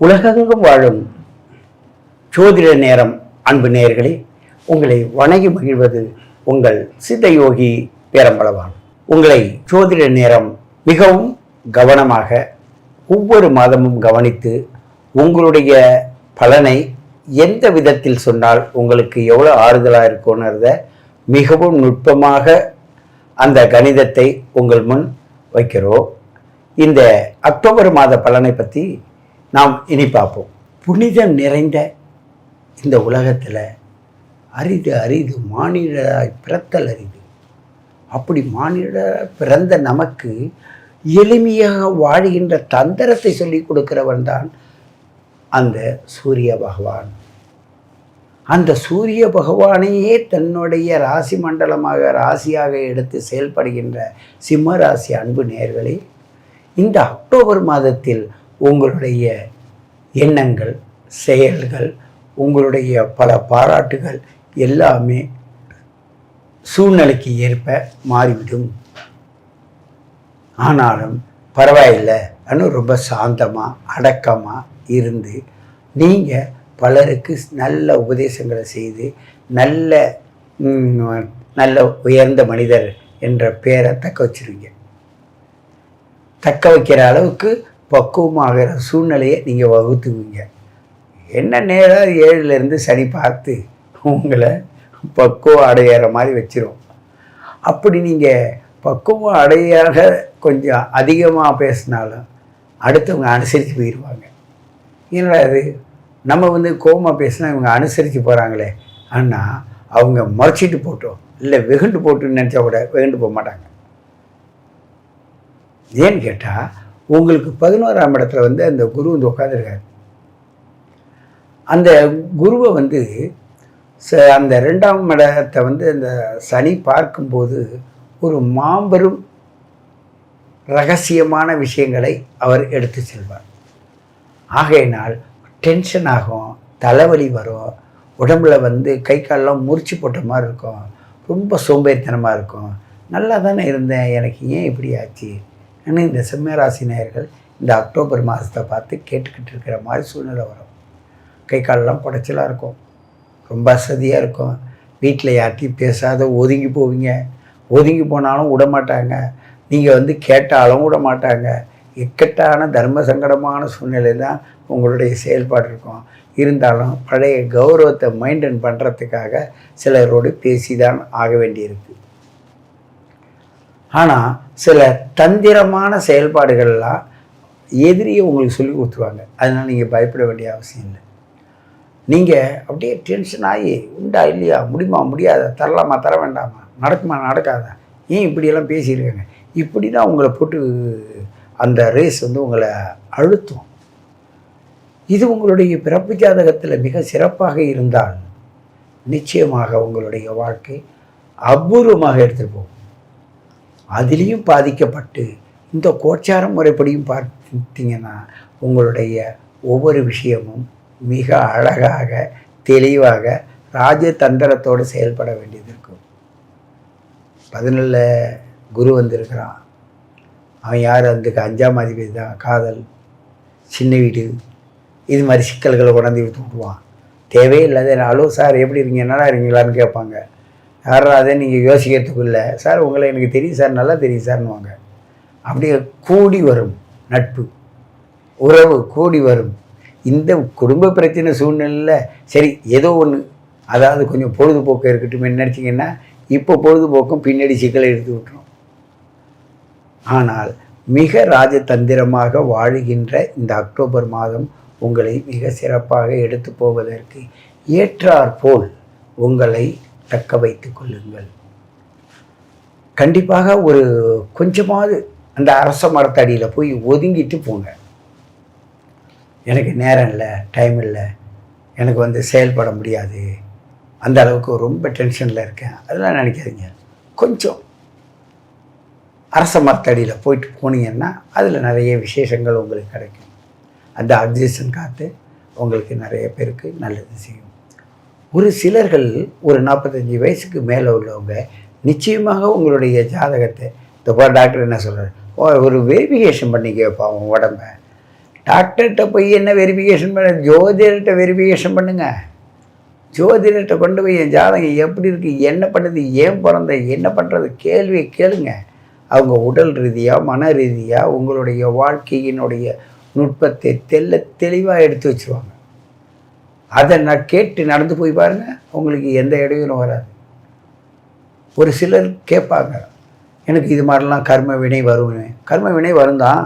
உலகெங்கும் வாழும் ஜோதிட நேரம் அன்பு நேர்களே உங்களை வணங்கி மகிழ்வது உங்கள் சித்தயோகி பேரம்பளவான் உங்களை ஜோதிட நேரம் மிகவும் கவனமாக ஒவ்வொரு மாதமும் கவனித்து உங்களுடைய பலனை எந்த விதத்தில் சொன்னால் உங்களுக்கு எவ்வளோ ஆறுதலாக இருக்கும்ன்றத மிகவும் நுட்பமாக அந்த கணிதத்தை உங்கள் முன் வைக்கிறோம். இந்த அக்டோபர் மாத பலனை பற்றி நாம் இனி பார்ப்போம். புனிதம் நிறைந்த இந்த உலகத்தில் அரிது அரிது மானிடராய் பிறத்தல் அரிது. அப்படி மானிடராய் பிறந்த நமக்கு எளிமையாக வாழ்கின்ற தந்திரத்தை சொல்லிக் கொடுக்கிறவன் தான் அந்த சூரிய பகவான். அந்த சூரிய பகவானையே தன்னுடைய ராசி மண்டலமாக ராசியாக எடுத்து செயல்படுகின்ற சிம்ம ராசி அன்பு நேர்களே இந்த அக்டோபர் மாதத்தில் உங்களுடைய எண்ணங்கள் செயல்கள் உங்களுடைய பல பாராட்டுகள் எல்லாமே சூழ்நிலைக்கு ஏற்ப மாறிவிடும். ஆனாலும் பரவாயில்லை அனு ரொம்ப சாந்தமாக அடக்கமாக இருந்து நீங்கள் பலருக்கு நல்ல உபதேசங்களை செய்து நல்ல நல்ல உயர்ந்த மனிதர் என்ற பேரை தக்க வச்சுருவீங்க தக்க வைக்கிற அளவுக்கு பக்குவமாகிற சூழ்நிலையை நீங்கள் வகுத்துவீங்க. என்ன நேரம் ஏழுலேருந்து சனி பார்த்து உங்களை பக்குவம் அடையிற மாதிரி வச்சிரும். அப்படி நீங்கள் பக்குவம் அடையாக கொஞ்சம் அதிகமாக பேசினாலும் அடுத்தவங்க அனுசரித்து போயிடுவாங்க என்னடா இது? நம்ம வந்து கோபமாக பேசினா இவங்க அனுசரித்து போகிறாங்களே ஆனால் அவங்க முறைச்சிட்டு போட்டோம். இல்லை வெகுண்டு போட்டுன்னு நினச்சா கூட வெகுண்டு போக மாட்டாங்க. ஏன்னு கேட்டால் உங்களுக்கு பதினோராம் இடத்துல வந்து அந்த குரு வந்து உட்காந்துருக்காரு அந்த குருவை வந்து ச அந்த ரெண்டாம் இடத்தை வந்து அந்த சனி பார்க்கும்போது ஒரு மாபெரும் ரகசியமான விஷயங்களை அவர் எடுத்து செல்வார். ஆகையினால் டென்ஷன் ஆகும் தலைவலி வரும் உடம்புல வந்து கை காலெல்லாம் முறிச்சு போட்ட மாதிரி இருக்கும் ரொம்ப சோம்பேறித்தனமாக இருக்கும். நல்லா தானே இருந்தேன் எனக்கு ஏன் இப்படி ஆச்சு? ஆனால் இந்த சிம்மராசி நேயர்கள் இந்த அக்டோபர் மாதத்தை பார்த்து கேட்டுக்கிட்டு இருக்கிற மாதிரி சூழ்நிலை வரும். கை காலெல்லாம் புடைச்சலாக இருக்கும். ரொம்ப அசதியாக இருக்கும். வீட்டில் யார்ட்டையும் பேசாத ஒதுங்கி போவீங்க. ஒதுங்கி போனாலும் விட மாட்டாங்க. நீங்கள் வந்து கேட்டாலும் விட மாட்டாங்க. இக்கட்டான தர்ம சங்கடமான சூழ்நிலை தான் உங்களுடைய செயல்பாடு இருக்கும். இருந்தாலும் பழைய கௌரவத்தை மெயின்டைன் பண்ணுறதுக்காக சிலரோடு பேசி தான் ஆக வேண்டியிருக்கு. ஆனால் சில தந்திரமான செயல்பாடுகள்லாம் எதிரியை உங்களுக்கு சொல்லி கொடுத்துருவாங்க. அதனால் நீங்கள் பயப்பட வேண்டிய அவசியம் இல்லை. நீங்கள் அப்படியே டென்ஷன் ஆகி உண்டா இல்லையா? முடியுமா? முடியாதா? தரலாமா? தர வேண்டாமா? நடக்குமா? நடக்காதா? ஏன் இப்படியெல்லாம் பேசியிருக்காங்க? இப்படி தான் உங்களை போட்டு அந்த ரேஸ் வந்து உங்களை அழுத்தும். இது உங்களுடைய பிறப்பு ஜாதகத்தில் மிக சிறப்பாக இருந்தால் நிச்சயமாக உங்களுடைய வாழ்க்கை அபூர்வமாக எடுத்துகிட்டு போகும். அதுலேயும் பாதிக்கப்பட்டு இந்த கோச்சார முறைப்படியும் பார்த்தீங்கன்னா உங்களுடைய ஒவ்வொரு விஷயமும் மிக அழகாக தெளிவாக ராஜதந்திரத்தோடு செயல்பட வேண்டியது இருக்கும். பதினொல்ல குரு வந்திருக்கிறான். அவன் யார்? அதுக்கு அஞ்சாம் அதிபதி தான். காதல் சின்ன வீடு இது மாதிரி சிக்கல்களை உணர்ந்து விட்டு விட்டுருவான். தேவையில்லாத ஹலோ சார் எப்படி இருக்கீங்க? நல்லா இருக்கீங்களான்னு கேட்பாங்க. யாரா அதை நீங்கள் யோசிக்கிறதுக்குள்ள சார் உங்களை எனக்கு தெரியும் சார் நல்லா தெரியும் சார்னுவாங்க அப்படியே கூடி வரும் நட்பு. உறவு கூடி வரும். இந்த குடும்ப பிரச்சனை சூழ்நிலையில் சரி ஏதோ ஒன்று அதாவது கொஞ்சம் பொழுதுபோக்கு இருக்கட்டும் நினச்சிங்கன்னா இப்போ பொழுதுபோக்கும் பின்னாடி சிக்கலை எடுத்து விட்டுரும். ஆனால் மிக ராஜதந்திரமாக வாழுகின்ற இந்த அக்டோபர் மாதம் உங்களை மிக சிறப்பாக எடுத்து போவதற்கு ஏற்றாற்போல் உங்களை தக்க வைத்துக் கொள்ளுங்கள். கண்டிப்பாக ஒரு கொஞ்சமாவது அந்த அரச மரத்தடியில் போய் ஒதுங்கிட்டு போங்க. எனக்கு நேரம் இல்லை டைம் இல்லை. எனக்கு வந்து செயல்பட முடியாது. அந்த அளவுக்கு ரொம்ப டென்ஷனில் இருக்கேன். அதெல்லாம் நினைக்காதீங்க. கொஞ்சம் அரச மரத்தடியில் போயிட்டு போனீங்கன்னா அதில் நிறைய விசேஷங்கள் உங்களுக்கு கிடைக்கும். அந்த அக்சிஜன் காற்று உங்களுக்கு நிறைய பேருக்கு நல்லது செய்யும். ஒரு சிலர்கள் ஒரு நாற்பத்தஞ்சு வயசுக்கு மேலே உள்ளவங்க நிச்சயமாக உங்களுடைய ஜாதகத்தை இப்போ டாக்டர் என்ன சொல்கிறார் ஒரு வெரிஃபிகேஷன் பண்ணிக்கப்பா உன் உடம்ப. டாக்டர்கிட்ட போய் என்ன வெரிஃபிகேஷன் பண்ண ஜோதிடர்கிட்ட வெரிஃபிகேஷன் பண்ணுங்கள் ஜோதிடர்கிட்ட கொண்டு போய் என் ஜாதகம் எப்படி இருக்குது என்ன பண்ணுது ஏன் பிறந்த என்ன பண்ணுறது கேள்வியை கேளுங்க. அவங்க உடல் ரீதியாக மன ரீதியாக உங்களுடைய வாழ்க்கையினுடைய நுட்பத்தை தெல்ல தெளிவாக எடுத்து வச்சுருவாங்க. அதை நான் கேட்டு நடந்து போய் பாருங்கள் உங்களுக்கு எந்த இடையிலும் வராது. ஒரு சிலர் கேட்பாங்க எனக்கு இது மாதிரிலாம் கர்ம வினை வரும் கர்ம வினை வரும் தான்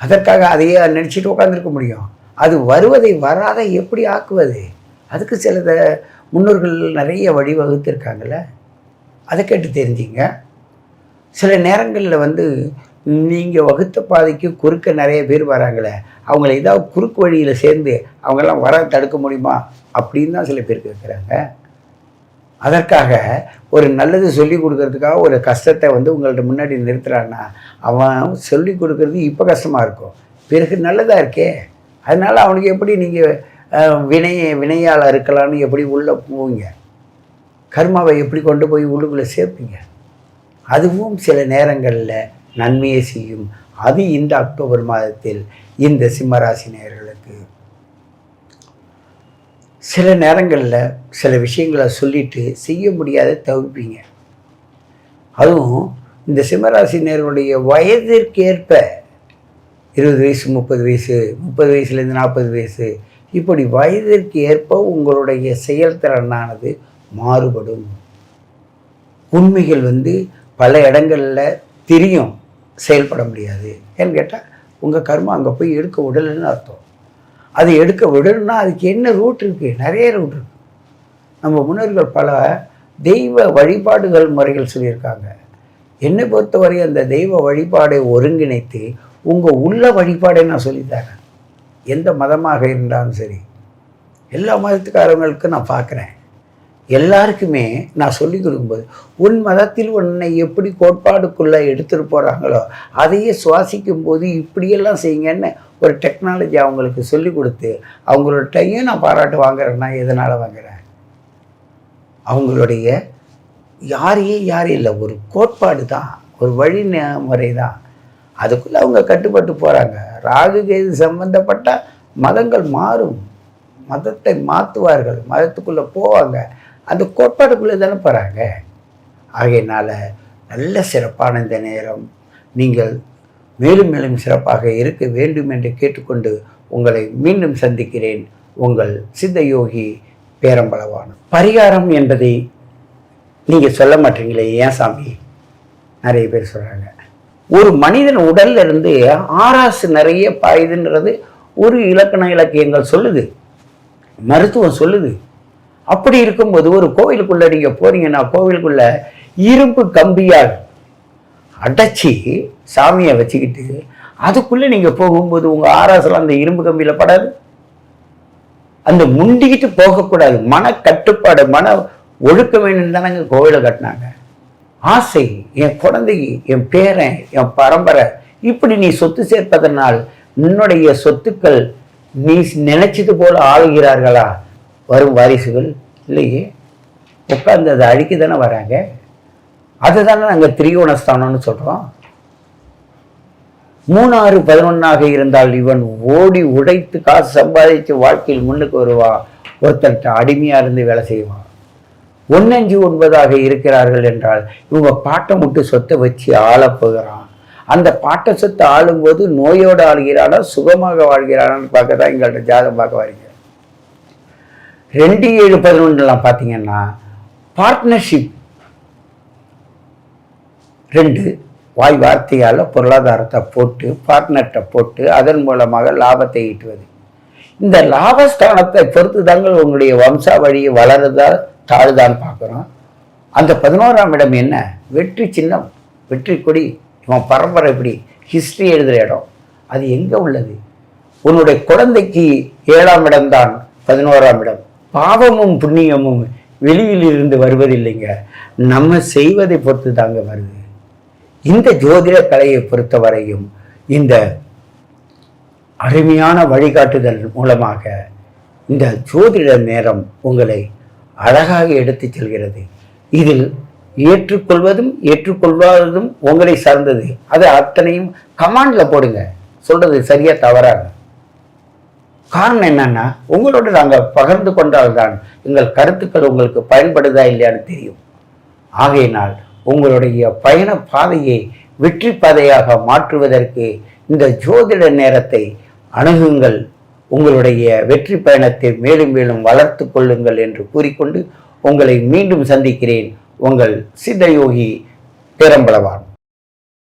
அதற்காக அதையே நினச்சிட்டு உட்காந்துருக்க முடியும். அது வருவதை வராத எப்படி ஆக்குவது? அதுக்கு சில முன்னோர்கள் நிறைய வழிவகுத்திருக்காங்கல்ல அதை கேட்டு தெரிஞ்சிங்க. சில நேரங்களில் வந்து நீங்கள் வகுத்த பாதைக்கு குறுக்க நிறைய பேர் வராங்களே அவங்கள ஏதாவது குறுக்கு வழியில் சேர்ந்து அவங்கெல்லாம் வர தடுக்க முடியுமா? அப்படின்னு தான் சில பேர் கேட்குறாங்க அதற்காக ஒரு நல்லது சொல்லி கொடுக்கறதுக்காக ஒரு கஷ்டத்தை வந்து உங்கள்கிட்ட முன்னாடி நிறுத்துறான்னா அவன் சொல்லி கொடுக்கறது இப்போ கஷ்டமாக இருக்கும். பிறகு நல்லதாக இருக்கே. அதனால் அவனுக்கு எப்படி நீங்கள் வினைய வினையால் இருக்கலாம்னு எப்படி உள்ளே போவீங்க? கர்மாவை எப்படி கொண்டு போய் உள்ளுக்குள்ளே சேர்ப்பீங்க? அதுவும் சில நேரங்களில் நன்மையை செய்யும். அது இந்த அக்டோபர் மாதத்தில் இந்த சிம்மராசி நேயர்களுக்கு. சில நேரங்களில் சில விஷயங்களை சொல்லிட்டு செய்ய முடியாத தவிப்பீங்க. அதுவும் இந்த சிம்மராசினியர்களுடைய வயதிற்கேற்ப இருபது வயசு முப்பது வயசு முப்பது வயசுலேருந்து நாற்பது வயசு இப்படி வயதிற்கு ஏற்ப உங்களுடைய செயல்திறனானது மாறுபடும். உண்மைகள் வந்து பல இடங்களில் தெரியும். செயல்பட முடியாது. ஏன்னு கேட்டால் உங்கள் கர்மம் அங்கே போய் எடுக்க விடலைன்னு அர்த்தம். அது எடுக்க விடணும்னா அதுக்கு என்ன ரூட் இருக்குது நிறைய ரூட் இருக்குது நம்ம முன்னோர்கள் பல தெய்வ வழிபாடுகள் முறைகள் சொல்லியிருக்காங்க. என்னை பொறுத்தவரை அந்த தெய்வ வழிபாடை ஒருங்கிணைத்து உங்கள் உள்ள வழிபாடை நான் சொல்லித்தரேன். எந்த மதமாக இருந்தாலும் சரி. எல்லா மதத்துக்காரங்களுக்கும் நான் பார்க்குறேன். எல்லாருக்குமே நான் சொல்லி கொடுக்கும்போது உன் மதத்தில் உன்னை எப்படி கோட்பாடுக்குள்ளே எடுத்துகிட்டு போகிறாங்களோ அதையே சுவாசிக்கும் போது இப்படியெல்லாம் செய்யுங்கன்னு ஒரு டெக்னாலஜி அவங்களுக்கு சொல்லி கொடுத்து அவங்களோட்டையும் நான் பாராட்டு வாங்குறேன்னா எதனால் வாங்குறேன்? அவங்களுடைய யாரையும் யாரும் இல்லை. ஒரு கோட்பாடு தான் ஒரு வழி முறை தான். அதுக்குள்ளே அவங்க கட்டுப்பட்டு போகிறாங்க ராகு கேது சம்பந்தப்பட்ட மதங்கள் மாறும். மதத்தை மாற்றுவார்கள் மதத்துக்குள்ளே போவாங்க. அந்த கோட்பாடுக்குள்ளே தானே போகிறாங்க. ஆகையினால் நல்ல சிறப்பான இந்த நேரம் நீங்கள் மேலும் மேலும் சிறப்பாக இருக்க வேண்டும் என்று கேட்டுக்கொண்டு உங்களை மீண்டும் சந்திக்கிறேன். உங்கள் சித்த யோகி பேரம்பளவான பரிகாரம் என்பதை நீங்கள் சொல்ல மாட்டீங்களே ஏன் சாமி? நிறைய பேர் சொல்கிறாங்க. ஒரு மனிதன் உடல்ல இருந்து ஆராசு நிறைய பாயுதுன்றது ஒரு இலக்கண இலக்கியங்கள் சொல்லுது. மருத்துவம் சொல்லுது. அப்படி இருக்கும்போது ஒரு கோவிலுக்குள்ள நீங்க போறீங்கன்னா கோவிலுக்குள்ள இரும்பு கம்பியால் அடைச்சி சாமியை வச்சுக்கிட்டு அதுக்குள்ள நீங்க போகும்போது உங்க ஆராசெல்லாம் அந்த இரும்பு கம்பியில படாது. அந்த முண்டிக்கிட்டு போகக்கூடாது. மன கட்டுப்பாடு மன ஒழுக்க வேண்டும் தானங்க கோவிலை கட்டினாங்க. ஆசை என் குழந்தைக்கு என் பேரன் என் பரம்பரை இப்படி நீ சொத்து சேர்ப்பதனால் உன்னுடைய சொத்துக்கள் நீ நினைச்சது போல ஆளுகிறார்களா? வரும் வாரிசுகள் இல்லையே? உட்காந்து அதை அழிக்க தானே வராங்க? அதுதானே நாங்கள் திரிகோணஸ்தானம்னு சொல்கிறோம் மூணாறு பதினொன்றாக இருந்தால் இவன் ஓடி உடைத்து காசு சம்பாதிச்சு வாழ்க்கையில் முன்னுக்கு வருவான் ஒருத்தர்கிட்ட அடிமையா இருந்து வேலை செய்வான். ஒன்னஞ்சு ஒன்பதாக இருக்கிறார்கள் என்றால் இவங்க பாட்டை முட்டு சொத்தை வச்சு ஆளப்போகிறான் அந்த பாட்டை சொத்தை ஆளும்போது நோயோடு ஆளுகிறானா சுகமாக வாழ்கிறானான்னு பார்க்க தான் எங்கள்கிட்ட ஜாதகம் பார்க்க வரீங்க. ரெண்டு ஏழு பதினொன்றுலாம் பார்த்தீங்கன்னா பார்ட்னர்ஷிப் ரெண்டு வாய் வார்த்தையால் பொருளாதாரத்தை போட்டு பார்ட்னர்கிட்ட போட்டு அதன் மூலமாக லாபத்தை ஈட்டுவது. இந்த லாபஸ்தானத்தை பொறுத்து தாங்க உங்களுடைய வம்சாவழியை வளருதா தாழுதான்னு பார்க்குறோம். அந்த பதினோராம் இடம் என்ன? வெற்றி சின்னம் வெற்றி கொடி. இவன் பரம்பரை இப்படி ஹிஸ்ட்ரி எழுதுகிற இடம். அது எங்கே உள்ளது? உன்னுடைய குழந்தைக்கு ஏழாம் இடம்தான் பதினோராம் இடம். பாவமும் புண்ணியமும் வெளியில் இருந்து வருவதில்லைங்க. நம்ம செய்வதை பொறுத்து தாங்க வருது. இந்த ஜோதிட கலையை பொறுத்தவரையும் இந்த அருமையான வழிகாட்டுதல் மூலமாக இந்த ஜோதிட நேரம் உங்களை அழகாக எடுத்துச் செல்கிறது. இதில் ஏற்றுக்கொள்வதும் ஏற்றுக்கொள்வாததும் உங்களை சார்ந்தது. அது அத்தனையும் கமாண்டில் போடுங்க. சொல்கிறது சரியாக தவறாக காரணம் என்னன்னா உங்களோட நாங்கள் பகிர்ந்து கொண்டால்தான் எங்கள் கருத்துக்கள் உங்களுக்கு பயன்படுதா இல்லையான்னு தெரியும். ஆகையினால் உங்களுடைய பயண பாதையை வெற்றி பாதையாக மாற்றுவதற்கு இந்த ஜோதிட நேரத்தை அணுகுங்கள். உங்களுடைய வெற்றி பயணத்தை மேலும் மேலும் வளர்த்து கொள்ளுங்கள் என்று கூறிக்கொண்டு உங்களை மீண்டும் சந்திக்கிறேன். உங்கள் சித்தயோகி பேரம்பளவான்